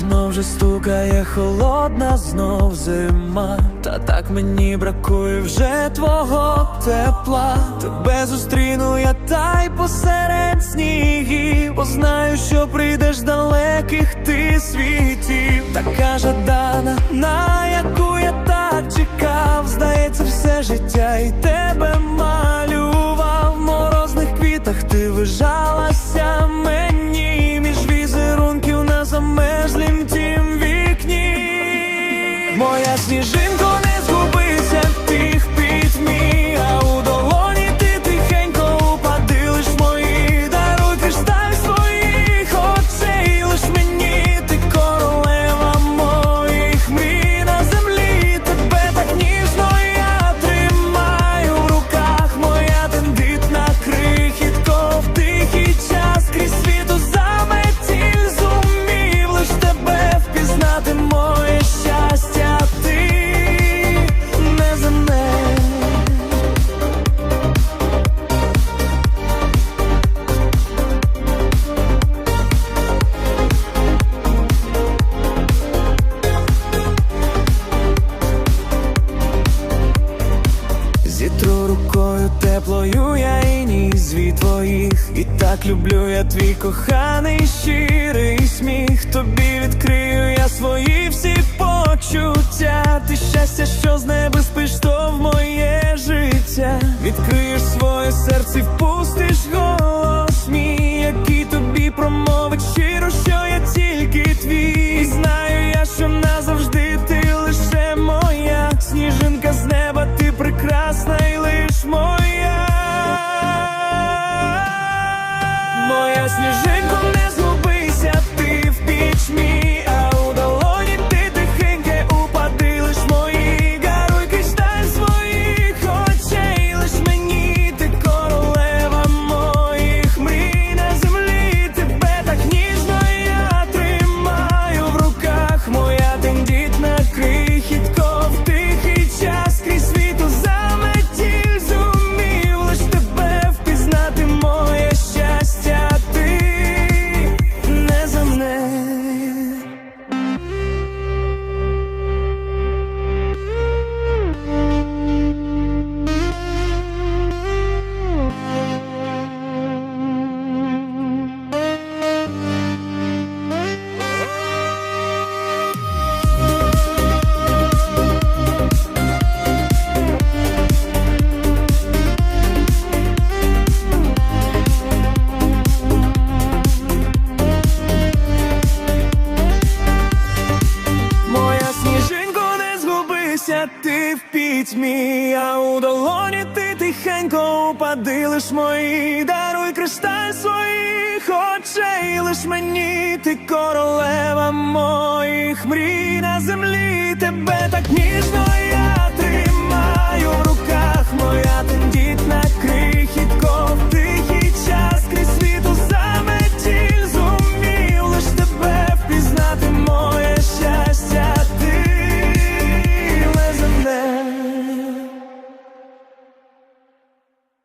вже стукає холодна знов зима, та так мені бракує вже твого тепла. Тебе зустріну я та й посеред снігів, бо знаю, що прийдеш далеких ти світів. Така жадана, на яку я так чекав, здається, все життя і рукою теплою я і від твоїх. І так люблю я твій коханий щирий сміх. Тобі відкрию я свої всі почуття. Ти щастя, що з неба спиш, то в моє життя. Відкриєш своє серце і впустиш голос ти в пітьмі, а у долоні ти тихенько упади. Лиш мої, даруй кристаль своїх очей, лиш мені, ти королева моїх мрій. На землі, тебе так ніжно я тримаю.